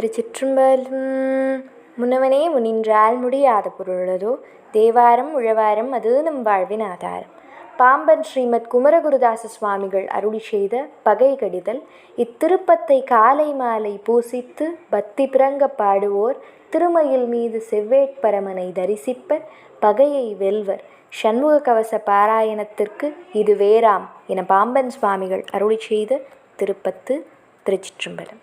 திருச்சிற்றம்பலம். முன்னவனே முனின்றால் முடியாத பொருளதோ? தேவாரம் உழவாரம் அது நம் வாழ்வின் ஆதாரம். பாம்பன் ஸ்ரீமத் குமரகுருதாச சுவாமிகள் அருளி செய்த பகை கடிதல். இத்திருப்பத்தை காலை மாலை பூசித்து பக்தி பிறங்க பாடுவோர். திருமயில் மீது செவ்வேட்பரமனை தரிசிப்பர். பகையை வெல்வர். சண்முக கவச பாராயணத்திற்கு இது வேறாம் என பாம்பன் சுவாமிகள் அருளி செய்த திருப்பத்து திருச்சிற்றம்பலம்.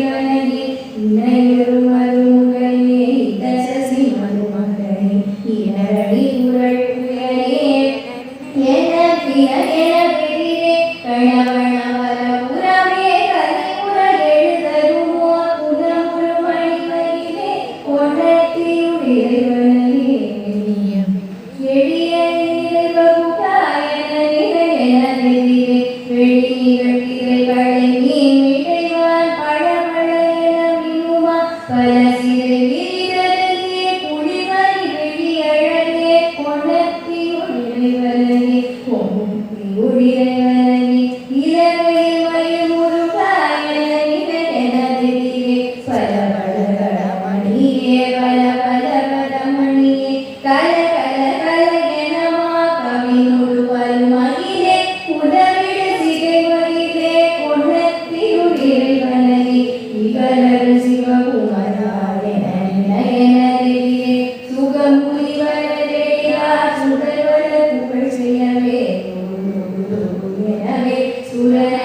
विनये ஒளிரவே Amém.